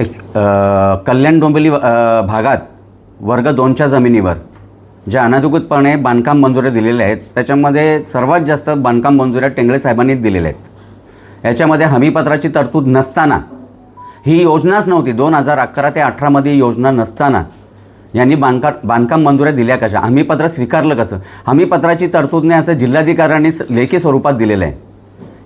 एक कल्याण डोंबिवली भागात वर्ग दोनच्या जमिनीवर ज्या अनधिकृतपणे बांधकाम मंजुऱ्या दिलेल्या आहेत त्याच्यामध्ये सर्वात जास्त बांधकाम मंजुऱ्या टेंगळे साहेबांनीच दिलेल्या आहेत. याच्यामध्ये हमीपत्राची तरतूद नसताना ही योजनाच नव्हती. दोन हजार अकरा ते अठरामध्ये योजना नसताना यांनी बांधका बांधकाम मंजुऱ्या दिल्या कशा? हमीपत्र स्वीकारलं कसं? हमीपत्राची तरतूदने असं जिल्हाधिकाऱ्यांनी लेखी स्वरूपात दिलेलं आहे.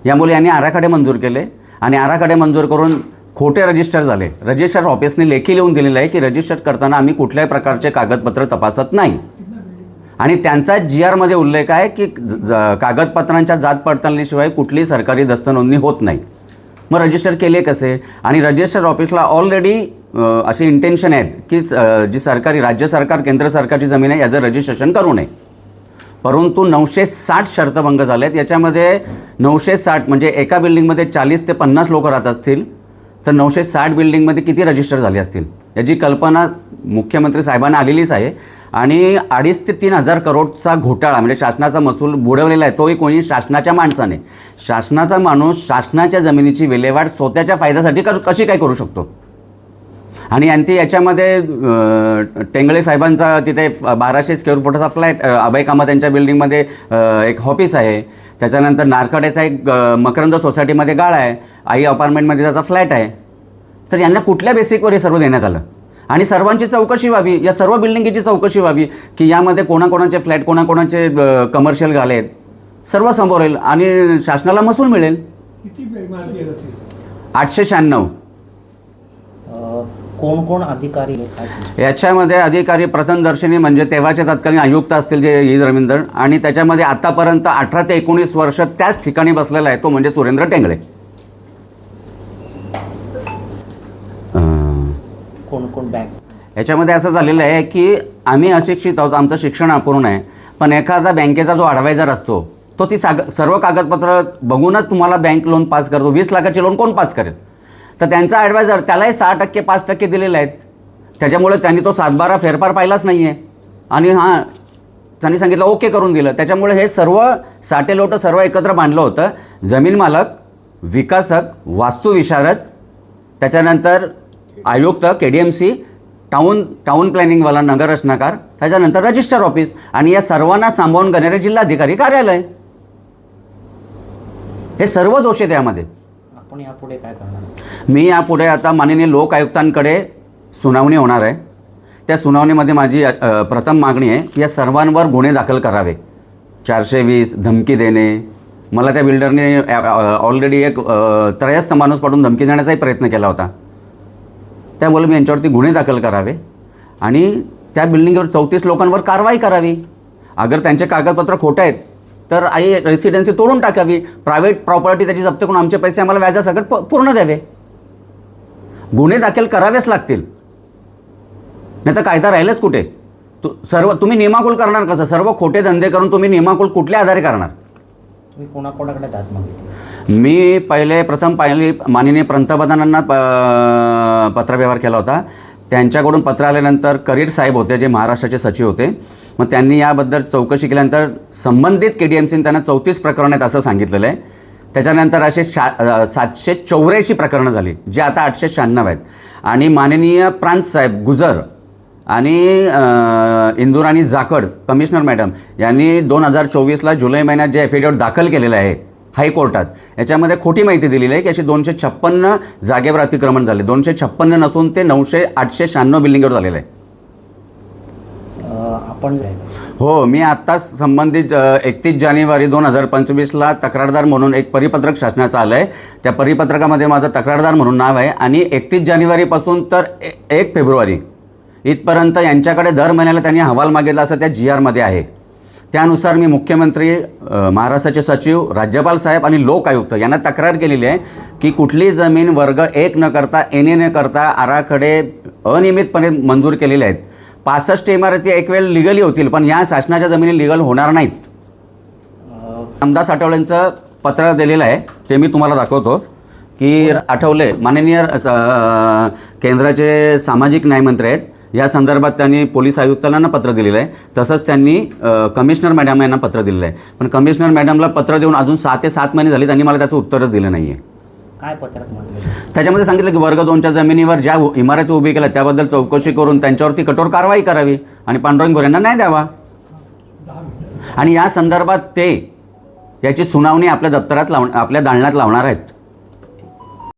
यामुळे यांनी आराखडे मंजूर केले आणि आराखडे मंजूर करून खोटे रजिस्टर झाले. रजिस्टर ऑफिसने लेखी लिहून दिलेलं आहे की रजिस्टर करताना आम्ही कुठल्याही प्रकारचे कागदपत्र तपासत नाही. आणि त्यांचा जी आरमध्ये उल्लेख आहे की ज- ज- कागदपत्रांच्या जात पडताळणीशिवाय कुठलीही सरकारी दस्तनोंदणी होत नाही. मग रजिस्टर केले कसे? आणि रजिस्टर ऑफिसला ऑलरेडी असे इंटेन्शन आहेत की जी सरकारी राज्य सरकार केंद्र सरकारची जमीन आहे याचं रजिस्ट्रेशन करू नये. परंतु नऊशे साठ शर्तभंग झाले आहेत याच्यामध्ये नऊशे साठ म्हणजे एका बिल्डिंगमध्ये चाळीस ते पन्नास लोक राहत असतील. तर नऊशे साठ बिल्डिंगमध्ये किती रजिस्टर झाले असतील? याची कल्पना मुख्यमंत्री साहेबांना आलेलीच आहे. आणि अडीच ते तीन हजार करोडचा घोटाळा म्हणजे शासनाचा महसूल बुडवलेला आहे तोही कोणी शासनाच्या माणसाने. शासनाचा माणूस शासनाच्या जमिनीची विल्हेवाट स्वतःच्या फायद्यासाठी कशी काय करू शकतो? आणि आणखी याच्यामध्ये टेंगळे साहेबांचा तिथे बाराशे स्क्वेअर फुटाचा फ्लॅट अभय कामत यांच्या बिल्डिंगमध्ये एक ऑफिस आहे. त्याच्यानंतर नारखेड्याचा एक मकरंद सोसायटीमध्ये गाळा आहे. आई अपार्टमेंटमध्ये त्याचा फ्लॅट आहे. तर यांना कुठल्या बेसिकवर हे सर्व देण्यात आलं? आणि सर्वांची चौकशी व्हावी या सर्व बिल्डिंगची चौकशी व्हावी की यामध्ये कोणाकोणाचे फ्लॅट कोणाकोणाचे कमर्शियल गाळे आहेत सर्व समोर येईल. आणि शासनाला महसूल मिळेल. आठशे शहाण्णव. कोण कोण अधिकारी याच्यामध्ये अधिकारी प्रथमदर्शनी म्हणजे तेव्हाचे तत्कालीन आयुक्त असतील जे ई. रवींद्र आणि त्याच्यामध्ये आतापर्यंत अठरा ते एकोणीस वर्ष त्याच ठिकाणी बसलेला आहे तो म्हणजे सुरेंद्र टेंगळे. कोण कोण बँक याच्यामध्ये असं झालेलं आहे की आम्ही अशिक्षित आहोत आमचं शिक्षण अपूर्ण आहे पण एखादा बँकेचा जो ॲडवायझर असतो तो ती साग सर्व कागदपत्र बघूनच तुम्हाला बँक लोन पास करतो वीस लाखाचे लोन कोण पास करेल? तर त्यांचा ॲडवायझर त्यालाही सहा टक्के पाच टक्के दिलेले आहेत. त्याच्यामुळे त्यांनी तो सातबारा फेरफार पाहिलाच नाही आहे आणि हां त्यांनी सांगितलं ओके करून दिलं. त्याच्यामुळे हे सर्व साटेलोटं सर्व एकत्र बांधलं होतं. जमीन मालक विकासक वास्तुविशारद त्याच्यानंतर आयुक्त K D M C town town प्लॅनिंगवाला नगर रचनाकार त्याच्यानंतर रजिस्टर ऑफिस आणि या सर्वांना सांभाळून घेणारे जिल्हाधिकारी कार्यालय. हे सर्व दोष आहेत यामध्ये. आपण यापुढे काय करणार? मी यापुढे आता माननीय लोक आयुक्तांकडे सुनावणी होणार आहे. त्या सुनावणीमध्ये माझी प्रथम मागणी आहे की या सर्वांवर गुन्हे दाखल करावे. चारशे वीस धमकी देणे. मला त्या बिल्डरने ऑलरेडी एक त्रयस्थ माणूस पाठवून धमकी देण्याचाही प्रयत्न केला होता. त्यामुळे मी यांच्यावरती गुन्हे दाखल करावे आणि त्या बिल्डिंगवर चौतीस लोकांवर कारवाई करावी. अगर त्यांचे कागदपत्र खोटे आहेत तर आई रेसिडेन्सी तोडून टाकावी. प्रायव्हेट प्रॉपर्टी त्याची जप्त करून आमचे पैसे आम्हाला व्याजासकट प- पूर्ण द्यावे. गुन्हे दाखल करावेच लागतील. नाही तर कायदा राहिलच कुठे? तु सर्व तुम्ही नियमाकुल करणार कसं? सर्व खोटे धंदे करून तुम्ही नियमाकुल कुठल्या आधारे करणार? तुम्ही कोणाकोणाकडे दाद मागितली? मी पहिले प्रथम पाहिले माननीय पंतप्रधानांना प पत्रव्यवहार केला होता. त्यांच्याकडून पत्र आल्यानंतर करीर साहेब होते जे महाराष्ट्राचे सचिव होते. मग त्यांनी याबद्दल चौकशी केल्यानंतर संबंधित के डी एम सीने त्यांना चौतीस प्रकरण आहेत असं सांगितलेलं आहे. त्याच्यानंतर असे शा सातशे चौऱ्याऐंशी प्रकरणं झाली जे आता आठशे शहाण्णव आहेत. आणि माननीय प्रांत साहेब गुजर आणि इंदूर आणि जाखड कमिशनर मॅडम यांनी दोन हजार चोवीसला जुलै महिन्यात जे एफिडेविट दाखल केलेलं आहे हायकोर्टात याच्यामध्ये खोटी माहिती दिलेली आहे की अशी दोनशे छप्पन्न जागेवर अतिक्रमण झाले. दोनशे छप्पन्न नसून ते नऊशे आठशे शहाण्णव बिल्डिंगवर झालेलं आहे. आपण हो मी आत्ताच संबंधित एकतीस जानेवारी दोन हजार पंचवीसला तक्रारदार म्हणून एक परिपत्रक शासनाचं आलं आहे त्या परिपत्रकामध्ये माझं तक्रारदार म्हणून नाव आहे आणि एकतीस जानेवारीपासून तर ए एक फेब्रुवारी इथपर्यंत यांच्याकडे दर महिन्याला त्यांनी अहवाल मागितला असं त्या जी आरमध्ये आहे. त्यानुसार मी मुख्यमंत्री महाराष्ट्राचे सचिव राज्यपाल साहेब आणि लोक आयुक्त यांना तक्रार केलेली आहे की कुठली जमीन वर्ग एक न करता एन न करता आराखडे अनियमितपणे मंजूर केलेले आहेत. पासष्ट इमारती एक वेळ लिगली होतील पण या शासनाच्या जमिनी लिगल होणार नाहीत. रामदास आठवलेंचं पत्र दिलेलं आहे ते मी तुम्हाला दाखवतो की आठवले माननीय केंद्राचे सामाजिक न्यायमंत्री आहेत. या संदर्भात त्यांनी पोलीस आयुक्तांना पत्र दिलेलं आहे तसंच त्यांनी कमिशनर मॅडम यांना पत्र दिलेलं आहे. पण कमिशनर मॅडमला पत्र देऊन अजून सहा ते सात महिने झाले त्यांनी मला त्याचं उत्तरच दिलं नाही आहे काय पत्रात म्हटलं? त्याच्यामध्ये सांगितलं की वर्ग दोनच्या जमिनीवर ज्या इमारती उभी केल्या त्याबद्दल चौकशी करून त्यांच्यावरती कठोर कारवाई करावी आणि पांडुरंग गोरेंना नाही द्यावा. आणि या संदर्भात ते याची सुनावणी आपल्या दप्तरात लाव आपल्या दालनात लावणार आहेत.